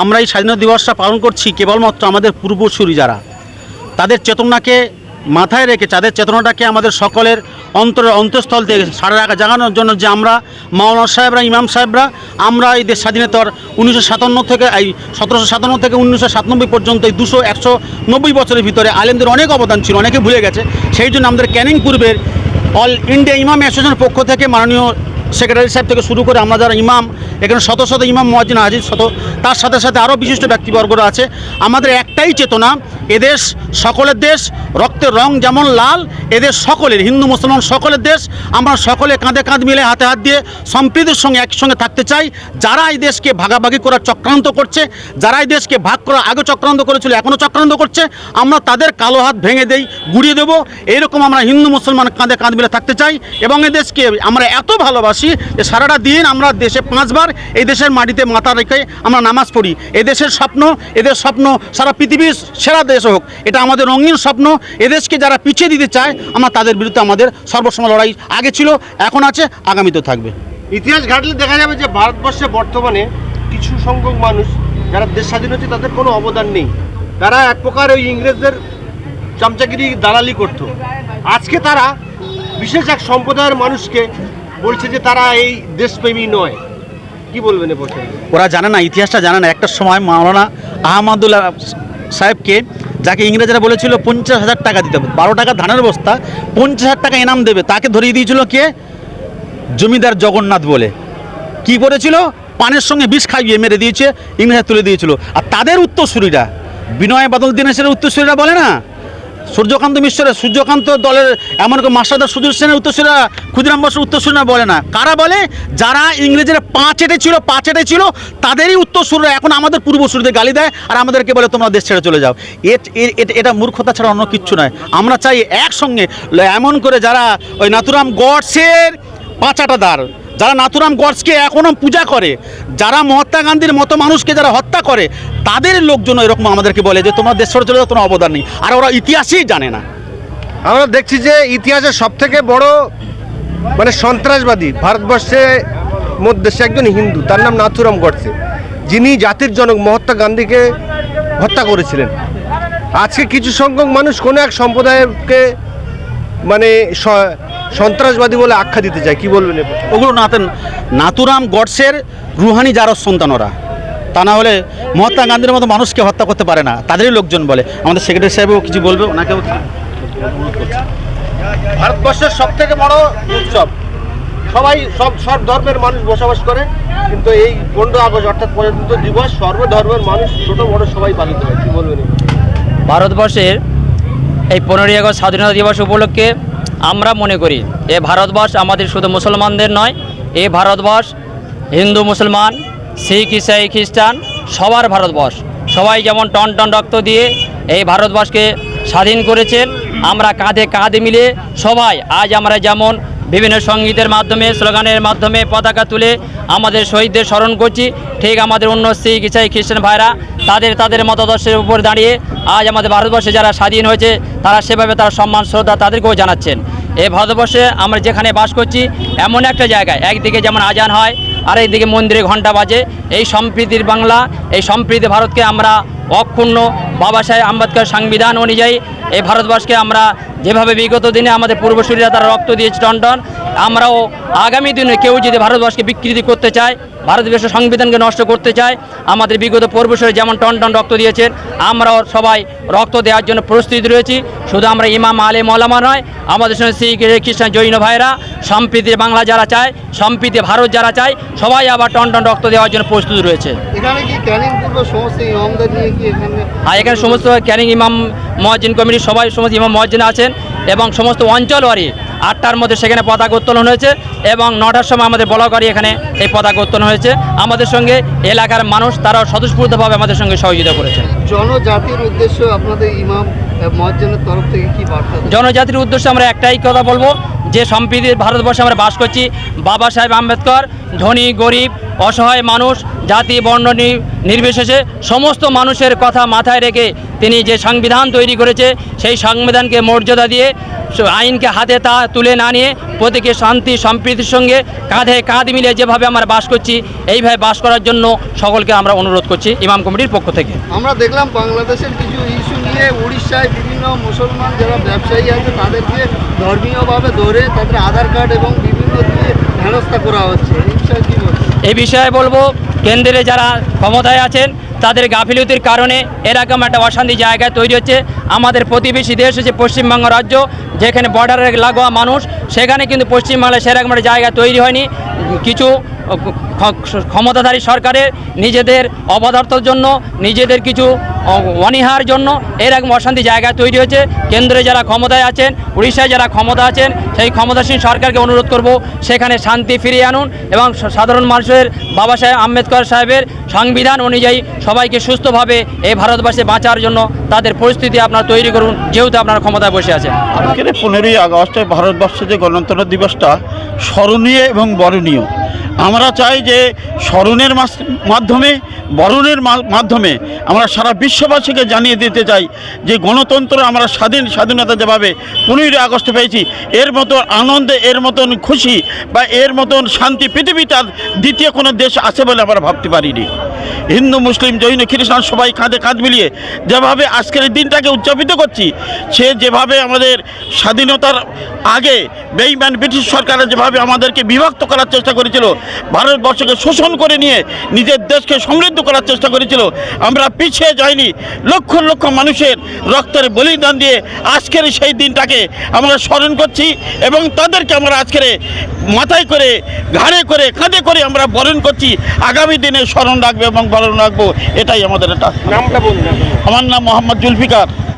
আমরা এই স্বাধীনতা দিবসটা পালন করছি কেবলমাত্র আমাদের পূর্বসূরি যারা। তাদের চেতনাকে মাথায় রেখে, তাদের চেতনাটাকে আমাদের সকলের অন্তরের অন্তঃস্থল থেকে সারা রাখা, জাগানোর জন্য যে আমরা মাওলানা সাহেবরা, ইমাম সাহেবরা, আমরা এই দেশ স্বাধীনতার উনিশশো সাতান্ন থেকে, এই সতেরোশো সাতান্ন থেকে উনিশশো সাতানব্বই পর্যন্ত এই দুশো, একশো নব্বই বছরের ভিতরে আলেমদের অনেক অবদান ছিল, অনেকে ভুলে গেছে। সেই জন্য আমাদের ক্যানিং পূর্বের অল ইন্ডিয়া ইমাম অ্যাসোসিয়েশনের পক্ষ থেকে মাননীয় সেক্রেটারি সাহেব থেকে শুরু করে আমরা যারা ইমাম এখানে শত শত ইমাম মহাজিন হাজির, শত তার সাথে সাথে আরও বিশিষ্ট ব্যক্তিবর্গরা আছে। আমাদের একটাই চেতনা এদেশ সকলের দেশ, রক্তের রং যেমন লাল এদের সকলের, হিন্দু, মুসলমান সকলের দেশ। আমরা সকলে কাঁধে কাঁধ মিলে হাতে হাত দিয়ে সম্প্রীতির সঙ্গে একসঙ্গে থাকতে চাই। যারা এই দেশকে ভাগাভাগি করার চক্রান্ত করছে, যারা এই দেশকে ভাগ করার আগে চক্রান্ত করেছিল এখনও চক্রান্ত করছে, আমরা তাদের কালো হাত ভেঙে দেই, গুড়িয়ে দেবো। এইরকম আমরা হিন্দু, মুসলমান কাঁধে কাঁধ মিলে থাকতে চাই এবং এদেশকে আমরা এত ভালোবাসি যে সারাটা দিন আমরা দেশে পাঁচবার এই দেশের মাটিতে মাথা রেখে আমরা নামাজ পড়ি। এই দেশের স্বপ্ন এদের স্বপ্ন, সারা পৃথিবীর সেরা দেশ হোক, এটা আমাদের রঙিন স্বপ্ন। এদেশকে যারা পিছিয়ে দিতে চায়, আমরা তাদের বিরুদ্ধে আমাদের সর্বসময় লড়াই আগে ছিল, এখন আছে আগামীতেও থাকবে। ইতিহাস ঘাটলে দেখা যাবে যে ভারতবর্ষে বর্তমানে কিছু সংখ্যক মানুষ যারা দেশ স্বাধীন হচ্ছে তাদের কোনো অবদান নেই। তারা এক প্রকার ওই ইংরেজদের চামচাগিরি দালালি করত। আজকে তারা বিশেষ এক সম্প্রদায়ের মানুষকে বলছে যে তারা এই দেশপ্রেমী নয়। কি বলবেন ওরা জানে না, ইতিহাসটা জানে না। একটা সময় মাওলানা আহমদুল্লাহ সাহেবকে, যাকে ইংরেজরা বলেছিল পঞ্চাশ হাজার টাকা দিতে হবে, বারো টাকা ধানের বস্তা, পঞ্চাশ হাজার টাকা এনাম দেবে, তাকে ধরিয়ে দিয়েছিল কে? জমিদার জগন্নাথ বলে। কি করেছিল? পানের সঙ্গে বিষ খাইয়ে মেরে দিয়েছে, ইংরেজরা তুলে দিয়েছিল। আর তাদের উত্তরসূরিরা, বিনয় বাদল দীনেশের উত্তরসূরিরা বলে না? সূর্যকান্ত মিশ্রের, সূর্যকান্ত দলের এমন কি মাস্টারদার সুধীর সেনের উত্তরসূরিরা ক্ষুদিরাম বসুর উত্তরসূরিরা বলে না। কারা বলে? যারা ইংরেজের পাঁচ এটে ছিল পাঁচ এটে ছিল, তাদেরই উত্তরসূরিরা এখন আমাদের পূর্বসূরিদের গালি দেয় আর আমাদেরকে বলে, তোমরা দেশ ছেড়ে চলে যাও। এটা মূর্খতা ছাড়া অন্য কিচ্ছু নয়। আমরা চাই একসঙ্গে, এমন করে যারা ওই নাথুরাম গডসের পাঁচাটা দ্বার যারা নাথুরাম গডসকে এখনও পূজা করে, যারা মহাত্মা গান্ধীর মতো মানুষকে যারা হত্যা করে তাদের লোকজন এরকম আমাদেরকে বলে যে তোমার দেশ ছেড়ে চলে যাও তোমার অবদান নেই। আর ওরা ইতিহাসই জানে না। আমরা দেখছি যে ইতিহাসের সব থেকে বড় মানে সন্ত্রাসবাদী ভারতবর্ষের মধ্যে সে একজন হিন্দু তার নাম নাথুরাম গডসে। যিনি জাতির জনক মহাত্মা গান্ধীকে হত্যা করেছিলেন। আজকে কিছু সংখ্যক মানুষ কোনো এক সম্প্রদায়কে মানে সন্ত্রাসবাদী বলে আখ্যা দিতে চায়। কি বলবেন ওগুলো নাতেন নাতুরাম গডসের রুহানি জারস সন্তান ওরা। তা না হলে মহাত্মা গান্ধীর মতো মানুষকে হত্যা করতে পারে না। তাদেরই লোকজন বলে। আমাদের সেক্রেটারি সাহেবও কিছু বলবে ওনাকেও ভারতবর্ষের সব থেকে বড় উৎসব সবাই সব সব ধর্মের মানুষ বসবাস করে কিন্তু এই পনেরো আগস্ট অর্থাৎ প্রজাতন্ত্র দিবস সর্বধর্মের মানুষ ছোট বড় সবাই পালিত হয়। কি বলবেন ভারতবর্ষের এই পনেরোই আগস্ট স্বাধীনতা দিবস উপলক্ষে আমরা মনে করি এ ভারতবর্ষ আমাদের শুধু মুসলমানদের নয় এ ভারতবর্ষ হিন্দু মুসলমান শিখ, ইসাই, খ্রিস্টান, সবার ভারতবর্ষ। সবাই যেমন টন টন রক্ত দিয়ে এই ভারতবর্ষকে স্বাধীন করেছেন, আমরা কাঁধে কাঁধে মিলে সবাই আজ আমরা যেমন বিভিন্ন সঙ্গীতের মাধ্যমে, স্লোগানের মাধ্যমে পতাকা তুলে আমাদের শহীদদের স্মরণ করছি, ঠিক আমাদের অন্য শিখ, ইসাই, খ্রিস্টান ভাইরা তাদের তাদের মতাদর্শের উপর দাঁড়িয়ে আজ আমাদের ভারতবর্ষে যারা স্বাধীন হয়েছে, তারা সেভাবে তারা সম্মান, শ্রদ্ধা তাদেরকেও জানাচ্ছেন। এই ভারতবর্ষে আমরা যেখানে বাস করছি, এমন একটা জায়গায়, একদিকে যেমন আজান হয় আর এইদিকে মন্দিরে ঘণ্টা বাজে। এই সম্প্রীতির বাংলা, এই সম্প্রীতি ভারতকে আমরা অক্ষুণ্ণ। বাবা সাহেব আম্বেদকর সংবিধান অনুযায়ী এই ভারতবর্ষকে আমরা যেভাবে বিগত দিনে আমাদের পূর্বসূরীরা তারা রক্ত দিয়েছে টনটন আমরাও আগামী দিনে কেউ যদি ভারতবর্ষকে বিকৃতি করতে চায় ভারতবর্ষের সংবিধানকে নষ্ট করতে চায় আমাদের বিগত পূর্বসূরী যেমন টনটন রক্ত দিয়েছেন আমরাও সবাই রক্ত দেওয়ার জন্য প্রস্তুত রয়েছি। শুধু আমরা ইমাম আলে মলামা নয় আমাদের সঙ্গে শ্রী খ্রিস্টান জৈন ভাইরা সম্প্রীতি বাংলা যারা চায় সম্প্রীতি ভারত যারা চায় সবাই আবার টনটন রক্ত দেওয়ার জন্য প্রস্তুত রয়েছে। কি এখানে আর এখানে সমস্ত ক্যানিং ইমাম মহাজিন কমিটির সবাই সমস্ত ইমাম মহাজিন আছেন এবং সমস্ত অঞ্চলওয়ারি আটটার মধ্যে সেখানে পতাকা উত্তোলন হয়েছে এবং নটার সময় আমাদের বলাকারী এখানে এই পতাকা উত্তোলন হয়েছে। আমাদের সঙ্গে এলাকার মানুষ তারাও স্বতঃস্ফূর্তভাবে আমাদের সঙ্গে সহযোগিতা করেছেন। জনজাতির উদ্দেশ্য আপনাদের ইমাম মহাজনের তরফ থেকে কি বার্তা জনজাতির উদ্দেশ্যে আমরা একটাই কথা বলব যে সম্প্রীতি ভারতবর্ষে আমরা বাস করছি বাবা সাহেব আম্বেদকর ধনী গরিব অসহায় মানুষ জাতি বর্ণ নির্বিশেষে সমস্ত মানুষের কথা মাথায় রেখে তিনি যে সংবিধান তৈরি করেছে সেই সংবিধানকে মর্যাদা দিয়ে আইনকে হাতে তা তুলে না নিয়ে প্রত্যেকে শান্তি সম্প্রীতির সঙ্গে কাঁধে কাঁধ মিলিয়ে যেভাবে আমরা বাস করছি এইভাবে বাস করার জন্য সকলকে আমরা অনুরোধ করছি ইমাম কমিটির পক্ষ থেকে। আমরা দেখলাম বাংলাদেশের কিছু ইস্যু নিয়ে উড়িষ্যায় বিভিন্ন মুসলমান যারা ব্যবসায়ী আছে তাদেরকে ধর্মীয়ভাবে ধরে তাদের আধার কার্ড এবং বিভিন্ন দিয়ে হেনস্থা করা হচ্ছে। এই বিষয়ে কী এই বিষয়ে বলব কেন্দ্রে যারা ক্ষমতায় আছেন তাদের গাফিলতির কারণে এরকম একটা অশান্তি জায়গা তৈরি হচ্ছে। আমাদের প্রতিবেশী দেশ হচ্ছে পশ্চিমবঙ্গ রাজ্য, যেখানে বর্ডারে লাগোয়া মানুষ, সেখানে কিন্তু পশ্চিমবাংলায় সেরকম একটা জায়গা তৈরি হয়নি। কিছু ক্ষমতাধারী সরকারের নিজেদের অবদার্থর জন্য, নিজেদের কিছু অনীহার জন্য এরকম অশান্তি জায়গা তৈরি হয়েছে। কেন্দ্রে যারা ক্ষমতায় আছেন, উড়িষ্যায় যারা ক্ষমতা আছেন, সেই ক্ষমতাসীন সরকারকে অনুরোধ করব সেখানে শান্তি ফিরিয়ে আনুন এবং সাধারণ মানুষের বাবা সাহেব আম্বেদকর সাহেবের সংবিধান অনুযায়ী সবাইকে সুস্থভাবে এই ভারতবর্ষে বাঁচার জন্য তাদের পরিস্থিতি আপনারা তৈরি করুন, যেহেতু আপনারা ক্ষমতায় বসে আছেন। আজকের পনেরোই আগস্টে ভারতবর্ষে যে গণতন্ত্র দিবসটা স্মরণীয় এবং বরণীয়। আমরা চাই যে স্মরণের মাধ্যমে, বরণের মাধ্যমে আমরা সারা বিশ্ববাসীকে জানিয়ে দিতে চাই যে গণতন্ত্র আমরা স্বাধীন স্বাধীনতা যেভাবে পনেরোই আগস্ট পেয়েছি, এর মতো আনন্দে, এর মতন খুশি বা এর মতন শান্তি পৃথিবী তার দ্বিতীয় কোনো দেশ আছে বলে আমরা ভাবতে পারিনি। হিন্দু, মুসলিম, জৈন, খ্রিস্টান সবাই কাঁধে কাঁধ মিলিয়ে যেভাবে আজকের এই দিনটাকে উদযাপিত করছি, সে যেভাবে আমাদের স্বাধীনতার আগে বেইমান ব্রিটিশ সরকারের যেভাবে আমাদেরকে বিভক্ত করার চেষ্টা করেছিল, ভারতবর্ষকে শোষণ করে নিয়ে নিজের দেশকে সমৃদ্ধ করার চেষ্টা করেছিল, আমরা পিছিয়ে যাইনি, লক্ষ লক্ষ মানুষের রক্তের বলিদান দিয়ে আজকের সেই দিনটাকে আমরা স্মরণ করছি এবং তাদেরকে আমরা আজকের মাথায় করে ঘাড়ে করে কাঁধে করে আমরা বরণ করছি। আগামী দিনে স্মরণ রাখবে এবং বরণ রাখব এটাই আমাদের বলুন। আমার নাম মোহাম্মদ জুলফিকার।